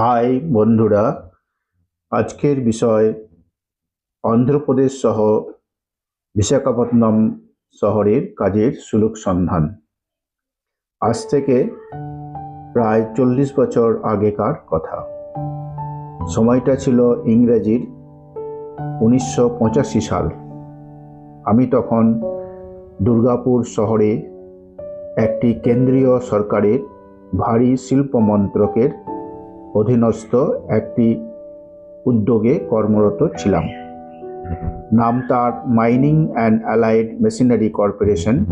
High বন্ধুরা, আজকের বিষয় অন্ধ্রপ্রদেশ সহ বিশাখাপত্তনম শহরের কাজের সুলুক সন্ধান। আজ থেকে প্রায় চল্লিশ বছর আগেকার কথা। সময়টা ছিল ইংরেজির উনিশশো পঁচাশি সাল। আমি তখন দুর্গাপুর শহরে একটি কেন্দ্রীয় সরকারের ভারী শিল্প মন্ত্রকের অধীনস্থ একটি উদ্যোগে কর্মরত ছিলাম। নাম তার mining and allied machinery corporation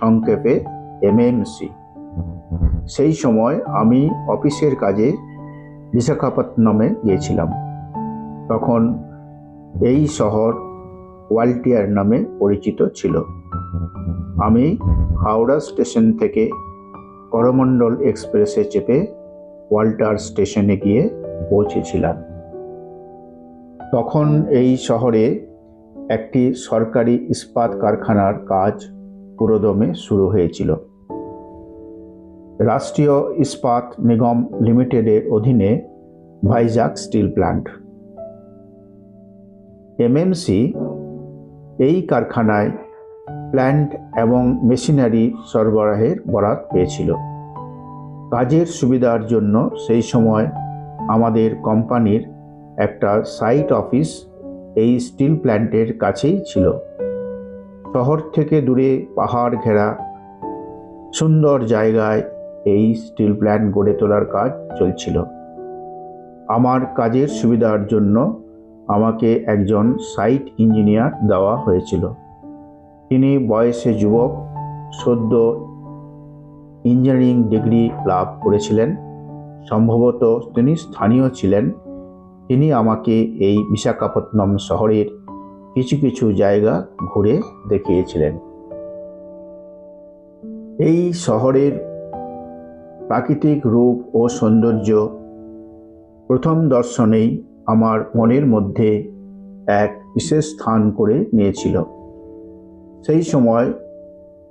সংক্ষেপে এমএমসি সেই সময় আমি অফিসের কাজে বিশাখাপত্তনমে গিয়েছিলাম। তখন এই শহর ওয়ালটিয়ার নামে পরিচিত ছিল। আমি হাওড়া স্টেশন থেকে করমণ্ডল এক্সপ্রেসে চেপে ওয়াল্টার স্টেশনে গিয়ে পৌঁছেছিলাম। তখন এই শহরে একটি সরকারি ইস্পাত কারখানার কাজ পুরোদমে শুরু হয়েছিল। রাষ্ট্রীয় ইস্পাত নিগম লিমিটেডের অধীনে ভাইজাগ স্টিল প্ল্যান্ট। এমএমসি এই কারখানায় প্ল্যান্ট এবং মেশিনারি সরবরাহের বরাত পেয়েছিল। কাজের সুবিধার জন্য সেই সময় আমাদের কোম্পানির একটা সাইট অফিস এই স্টিল প্ল্যান্টের কাছেই ছিল। শহর থেকে দূরে পাহাড় ঘেরা সুন্দর জায়গায় এই স্টিল প্ল্যান্ট গড়ে তোলার কাজ চলছিল। আমার কাজের সুবিধার জন্য আমাকে একজন সাইট ইঞ্জিনিয়ার দেওয়া হয়েছিল। তিনি বয়সে যুবক, সদ্য ইঞ্জিনিয়ারিং ডিগ্রি লাভ করেছিলেন। সম্ভবত তিনি স্থানীয় ছিলেন। তিনি আমাকে এই বিশাখাপত্তনম শহরের কিছু কিছু জায়গা ঘুরে দেখিয়েছিলেন। এই শহরের প্রাকৃতিক রূপ ও সৌন্দর্য প্রথম দর্শনেই আমার মনের মধ্যে এক বিশেষ স্থান করে নিয়েছিল। সেই সময়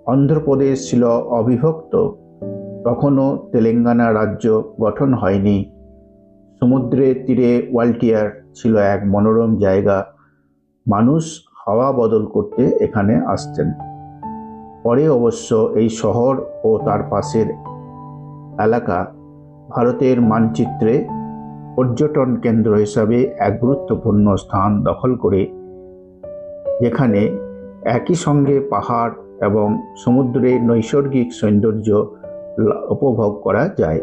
অন্ধ্রপ্রদেশ ছিল অবিভক্ত। তখনও তেলেঙ্গানা রাজ্য গঠন হয়নি। সমুদ্রের তীরে ওয়ালটিয়ার ছিল এক মনোরম জায়গা। মানুষ হাওয়া বদল করতে এখানে আসতেন। পরে অবশ্য এই শহর ও তার পাশের এলাকা ভারতের মানচিত্রে পর্যটন কেন্দ্র হিসাবে এক গুরুত্বপূর্ণ স্থান দখল করে, যেখানে একই সঙ্গে পাহাড় এবং সমুদ্রের নৈসর্গিক সৌন্দর্য উপভোগ করা যায়।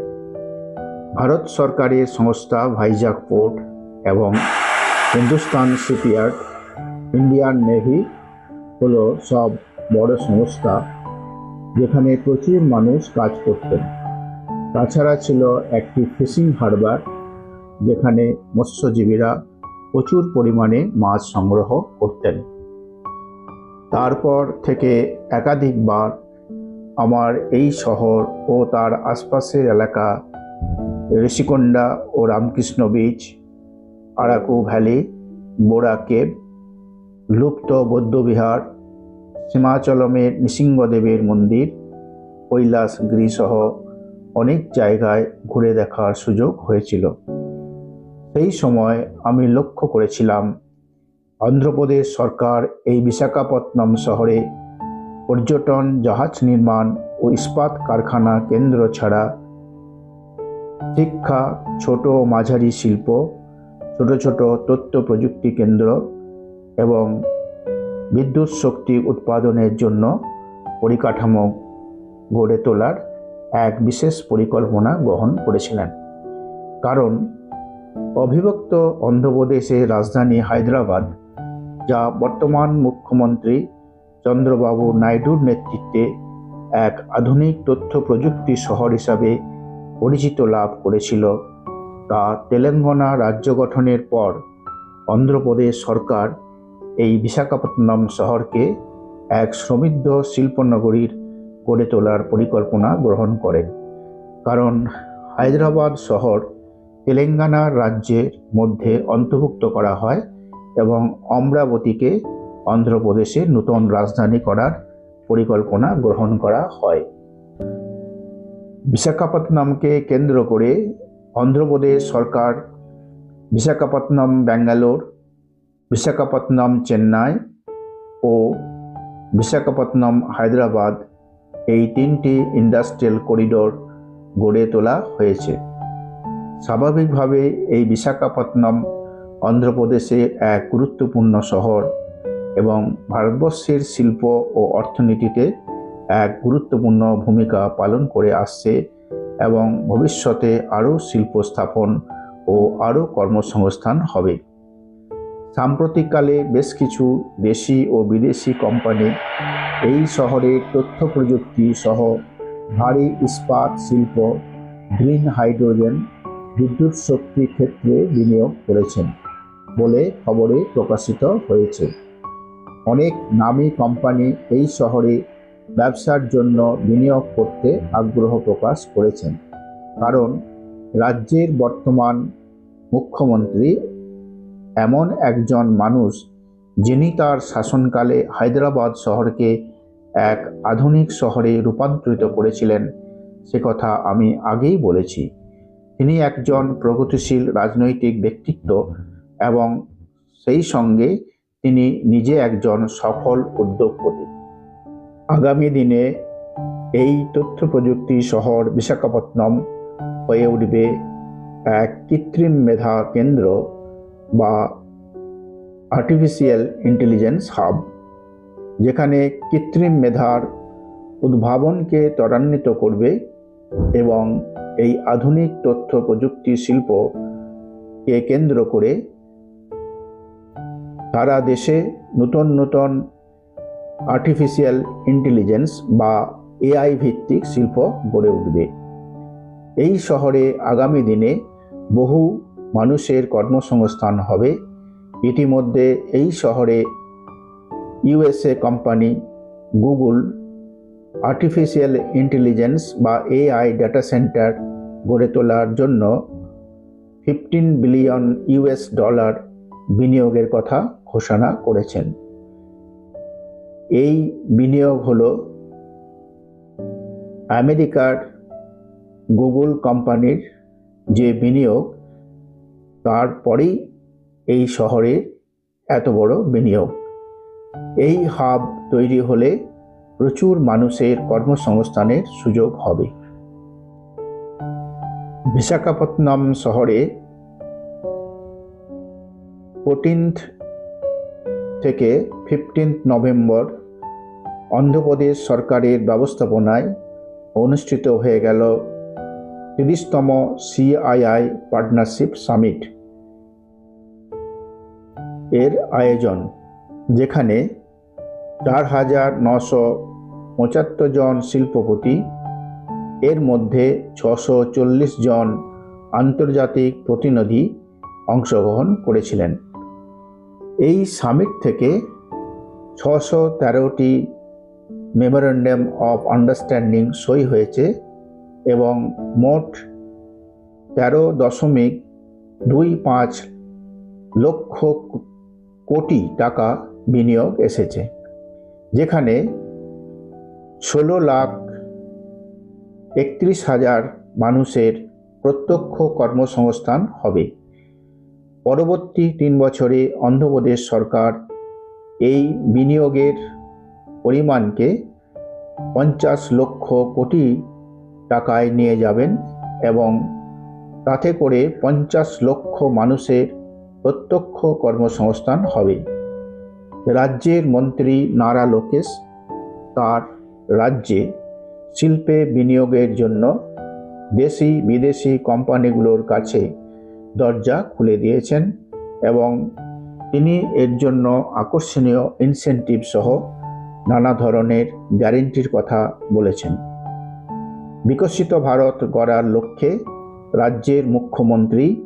ভারত সরকারের সংস্থা ভাইজাগ পোর্ট এবং হিন্দুস্তান শিপইয়ার্ড ইন্ডিয়ান নেভি হলো সব বড় সংস্থা যেখানে প্রচুর মানুষ কাজ করতেন। তাছাড়া ছিল একটি ফিশিং হারবার যেখানে মৎস্যজীবীরা প্রচুর পরিমাণে মাছ সংগ্রহ করতেন। তারপর থেকে একাধিকবার আমার এই শহর ও তার আশপাশের এলাকা, ঋষিকোণ্ডা ও Ramakrishna beach, Araku valley, Borra cave লুপ্ত বৌদ্ধবিহার সীমাচলমের নৃসিংহদেবের মন্দির কৈলাসগিরিসহ অনেক জায়গায় ঘুরে দেখার সুযোগ হয়েছিল। সেই সময় আমি লক্ষ্য করেছিলাম, অন্ধ্রপ্রদেশ সরকার এই বিশাখাপত্তনম শহরে পর্যটন, জাহাজ নির্মাণ ও ইস্পাত কারখানা কেন্দ্র ছাড়া শিক্ষা, ছোট ও মাঝারি শিল্প, ছোট ছোট তথ্য প্রযুক্তি কেন্দ্র এবং বিদ্যুৎ শক্তি উৎপাদনের জন্য পরিকাঠামো গড়ে তোলার এক বিশেষ পরিকল্পনা গ্রহণ করেছিলেন। কারণ অবিভক্ত অন্ধ্রপ্রদেশের রাজধানী হায়দ্রাবাদ, যা বর্তমান মুখ্যমন্ত্রী চন্দ্রবাবু নাইডুর নেতৃত্বে এক আধুনিক তথ্য প্রযুক্তি শহর হিসাবে পরিচিত লাভ করেছিল। তা তেলেঙ্গানা রাজ্য গঠনের পর অন্ধ্রপ্রদেশ সরকার এই বিশাখাপত্তনম শহরকে এক সমৃদ্ধ শিল্পনগরীর গড়ে তোলার পরিকল্পনা গ্রহণ করেন। কারণ হায়দ্রাবাদ শহর তেলেঙ্গানা রাজ্যের মধ্যে অন্তর্ভুক্ত করা হয় এবং অমরাবতীকে অন্ধ্রপ্রদেশের নূতন রাজধানী করার পরিকল্পনা গ্রহণ করা হয়। বিশাখাপত্তনমকে কেন্দ্র করে অন্ধ্রপ্রদেশ সরকার বিশাখাপত্তনম, ব্যাঙ্গালোর, বিশাখাপত্তনম, চেন্নাই ও বিশাখাপত্তনম, হায়দ্রাবাদ এই তিনটি ইন্ডাস্ট্রিয়াল করিডোর গড়ে তোলা হয়েছে। স্বাভাবিকভাবে এই বিশাখাপত্তনম অন্ধ্রপ্রদেশের এক গুরুত্বপূর্ণ শহর। এবং ভারতবর্ষের শিল্প ও অর্থনীতিতে এক গুরুত্বপূর্ণ ভূমিকা পালন করে আসছে এবং ভবিষ্যতে আরও শিল্প স্থাপন ও আরও কর্মসংস্থান হবে। সাম্প্রতিককালে বেশ কিছু দেশি ও বিদেশি কোম্পানি এই শহরে তথ্য প্রযুক্তি সহ ভারী ইস্পাত শিল্প, গ্রিন হাইড্রোজেন, বিদ্যুৎ শক্তি ক্ষেত্রে বিনিয়োগ করেছেন বলে খবরে প্রকাশিত হয়েছে। অনেক নামী কোম্পানি এই শহরে ব্যবসার জন্য বিনিয়োগ করতে আগ্রহ প্রকাশ করেছেন। কারণ রাজ্যের বর্তমান মুখ্যমন্ত্রী এমন একজন মানুষ যিনি তার শাসনকালে হায়দ্রাবাদ শহরকে এক আধুনিক শহরে রূপান্তরিত করেছিলেন, সে কথা আমি আগেই বলেছি। তিনি একজন প্রগতিশীল রাজনৈতিক ব্যক্তিত্ব এবং সেই সঙ্গে তিনি নিজে একজন সফল উদ্যোগপতি। আগামী দিনে এই তথ্য প্রযুক্তি শহর বিশাখাপত্তনম হয়ে উঠবে এক কৃত্রিম মেধা কেন্দ্র বা আর্টিফিশিয়াল ইন্টেলিজেন্স হাব যেখানে কৃত্রিম মেধার উদ্ভাবনকে ত্বরান্বিত করবে এবং এই আধুনিক তথ্য প্রযুক্তি শিল্পকে কেন্দ্র করে সারা দেশে নতুন নতুন আর্টিফিশিয়াল ইন্টেলিজেন্স বা এআই ভিত্তিক শিল্প গড়ে উঠবে। এই শহরে আগামী দিনে বহু মানুষের কর্মসংস্থান হবে। ইতিমধ্যে এই শহরে USA company Google artificial intelligence বা এআই ডাটা সেন্টার গড়ে তোলার জন্য ফিফটিন বিলিয়ন ইউএস ডলার বিনিয়োগের কথা ঘোষণা করেছেন। এই বিনিয়োগ হল আমেরিকার গুগল কোম্পানির যে বিনিয়োগ তারপরেই এই শহরে এত বড় বিনিয়োগ। এই হাব তৈরি হলে প্রচুর মানুষের কর্মসংস্থানের সুযোগ হবে। বিশাখাপত্তনম শহরে ফোরটিন্থ থেকে ফিফটিন্থ নভেম্বর অন্ধ্রপ্রদেশ সরকারের ব্যবস্থাপনায় অনুষ্ঠিত হয়ে গেল তিরিশতম সিআইআই পার্টনারশিপ সামিট এর আয়োজন, যেখানে চার হাজার নশো পঁচাত্তর জন শিল্পপতি, এর মধ্যে ছশো চল্লিশ জন আন্তর্জাতিক প্রতিনিধি অংশগ্রহণ করেছিলেন। এই সামিট থেকে ছশো তেরোটি মেমোরেন্ডাম অফ আন্ডারস্ট্যান্ডিং সই হয়েছে এবং মোট তেরো দশমিক দুই পাঁচ লক্ষ কোটি টাকা বিনিয়োগ এসেছে, যেখানে ষোলো লাখ একত্রিশ হাজার মানুষের প্রত্যক্ষ কর্মসংস্থান হবে। পরবর্তী তিন বছরে অন্ধ্রপ্রদেশ সরকার এই বিনিয়োগের পরিমাণকে পঞ্চাশ লক্ষ কোটি টাকায় নিয়ে যাবেন এবং তাতে করে পঞ্চাশ লক্ষ মানুষের প্রত্যক্ষ কর্মসংস্থান হবে। রাজ্যের মন্ত্রী নারা লোকেশ তার রাজ্যে শিল্পে বিনিয়োগের জন্য দেশি বিদেশি কোম্পানিগুলোর কাছে দরজা খুলে দিয়েছেন এবং তিনি এর জন্য আকর্ষণীয় ইনসেন্টিভ সহ নানা ধরনের গ্যারেন্টির কথা বলেছেন। বিকশিত ভারত গড়ার লক্ষ্যে রাজ্যের মুখ্যমন্ত্রী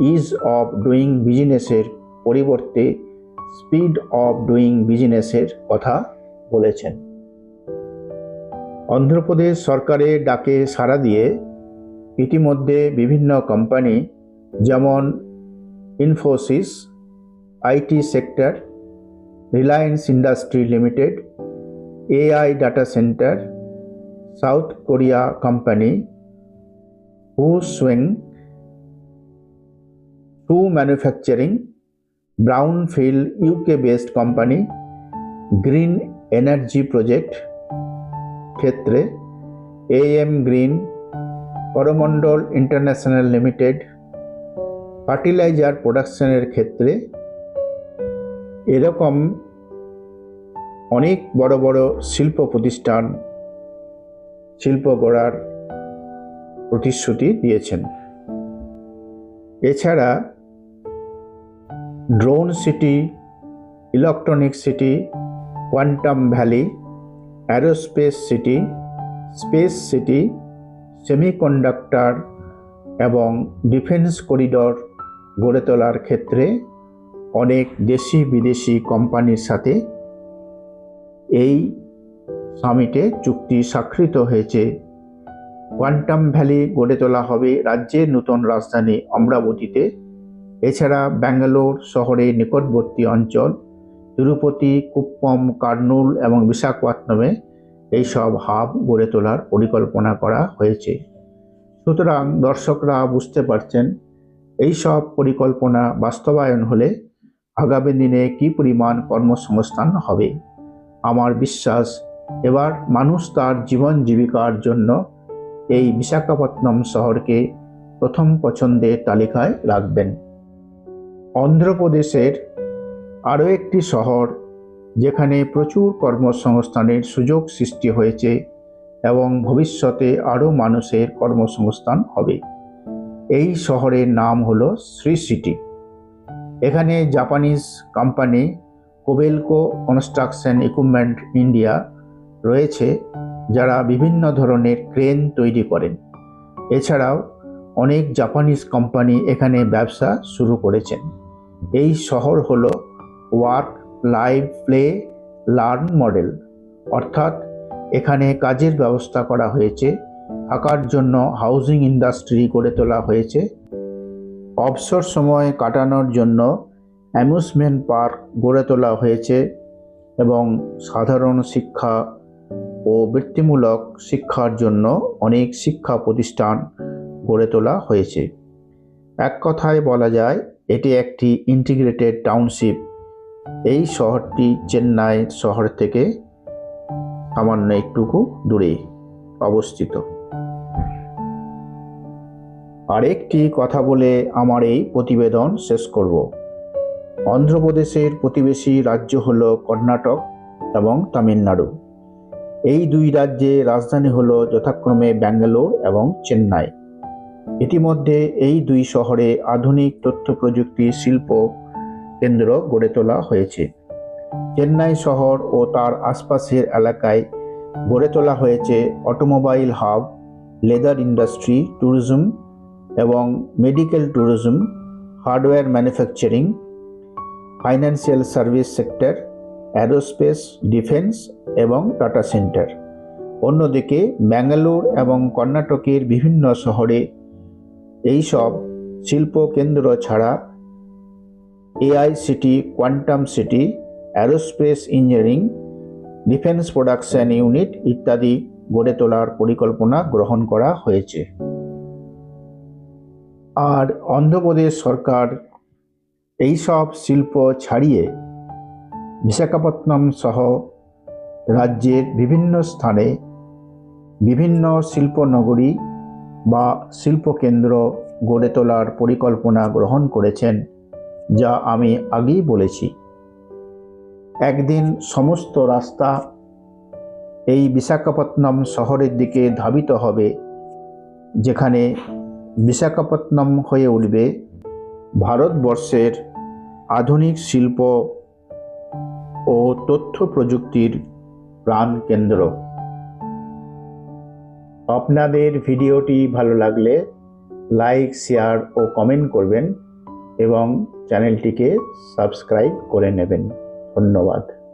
ইজ অফ ডুইং বিজনেসের পরিবর্তে স্পিড অফ ডুইং বিজনেসের কথা বলেছেন। অন্ধ্রপ্রদেশ সরকারের ডাকে সাড়া দিয়ে ইতিমধ্যে বিভিন্ন কোম্পানি যেমন Infosys, IT sector, Reliance industry limited, AI data centre, South Korea company, who swing to manufacturing brown brownfield UK based company, green energy project ক্ষেত্রে AM green, Coromandel international limited fertiliser প্রোডাকশনের ক্ষেত্রে এরকম অনেক বড় বড় শিল্প প্রতিষ্ঠান, শিল্প গড়ার প্রতিশ্রুতি দিয়েছেন। এছাড়া drone city, electronic city, quantum valley, aerospace city, space city, semiconductor এবং ডিফেন্স করিডর গড়ে তোলার ক্ষেত্রে অনেক দেশি বিদেশি কোম্পানির সাথে এই সামিটে চুক্তি স্বাক্ষরিত হয়েছে। কোয়ান্টাম ভ্যালি গড়ে তোলা হবে রাজ্যের নতুন রাজধানী অমরাবতীতে। এছাড়া ব্যাঙ্গালোর শহরে নিকটবর্তী অঞ্চল, তিরুপতি, কুপ্পম, কার্নুল এবং বিশাখাপত্তনমে এইসব হাব গড়ে তোলার পরিকল্পনা করা হয়েছে। সুতরাং দর্শকরা বুঝতে পারছেন এই সব পরিকল্পনা বাস্তবায়ন হলে আগামী দিনে কি পরিমাণ কর্মসংস্থান হবে? আমার বিশ্বাস, এবার মানুষ তার জীবন জীবিকার জন্য এই বিশাখাপত্তনম শহরকে প্রথম পছন্দের তালিকায় রাখবেন। অন্ধ্রপ্রদেশের আরও একটি শহর যেখানে প্রচুর কর্মসংস্থানের সুযোগ সৃষ্টি হয়েছে এবং ভবিষ্যতে আরও মানুষের কর্মসংস্থান হবে। এই শহরের নাম হল শ্রী সিটি। এখানে Japanese company Kobelco construction equipment India রয়েছে, যারা বিভিন্ন ধরনের ক্রেন তৈরি করেন। এছাড়াও অনেক জাপানিজ কোম্পানি এখানে ব্যবসা শুরু করেছেন। এই শহর হলো work live play learn model অর্থাৎ এখানে কাজের ব্যবস্থা করা হয়েছে থাকার জন্য হাউজিং ইন্ডাস্ট্রি গড়ে তোলা হয়েছে। অবসর সময় কাটানোর জন্য অ্যামিউজমেন্ট পার্ক গড়ে তোলা হয়েছে এবং সাধারণ শিক্ষা ও বৃত্তিমূলক শিক্ষার জন্য অনেক শিক্ষা প্রতিষ্ঠান গড়ে তোলা হয়েছে। এক কথায় বলা যায়, এটি একটি ইন্টিগ্রেটেড টাউনশিপ এই শহরটি চেন্নাই শহর থেকে সামান্য একটুকু দূরে অবস্থিত। আরেকটি কথা বলে আমার এই প্রতিবেদন শেষ করব। অন্ধ্রপ্রদেশের প্রতিবেশী রাজ্য হল কর্ণাটক এবং তামিলনাড়ু। এই দুই রাজ্যে রাজধানী হল যথাক্রমে ব্যাঙ্গালোর এবং চেন্নাই। ইতিমধ্যে এই দুই শহরে আধুনিক তথ্য প্রযুক্তি শিল্প কেন্দ্র গড়ে তোলা হয়েছে। চেন্নাই শহর ও তার আশপাশের এলাকায় গড়ে তোলা হয়েছে automobile hub, leather industry, tourism এবং medical tourism hardware manufacturing financial service sector aerospace defence এবং টাটা সেন্টার অন্যদিকে ব্যাঙ্গালোর এবং কর্ণাটকের বিভিন্ন শহরে এইসব শিল্প কেন্দ্র ছাড়া AI city quantum city aerospace engineering defence production unit ইত্যাদি গড়ে তোলার পরিকল্পনা গ্রহণ করা হয়েছে। আর অন্ধ্রপ্রদেশ সরকার এইসব শিল্প ছাড়িয়ে বিশাখাপত্তনম সহ রাজ্যের বিভিন্ন স্থানে বিভিন্ন শিল্পনগরী বা শিল্পকেন্দ্র গড়ে তোলার পরিকল্পনা গ্রহণ করেছেন, যা আমি আগেই বলেছি। একদিন সমস্ত রাস্তা এই বিশাখাপত্তনম শহরের দিকে ধাবিত হবে, যেখানে বিশাখাপত্তনম হয়ে উঠবে ভারতবর্ষের আধুনিক শিল্প ও তথ্য প্রযুক্তির প্রাণ কেন্দ্র। আপনাদের ভিডিওটি ভালো লাগলে লাইক, শেয়ার ও কমেন্ট করবেন এবং চ্যানেলটিকে সাবস্ক্রাইব করে নেবেন। ধন্যবাদ।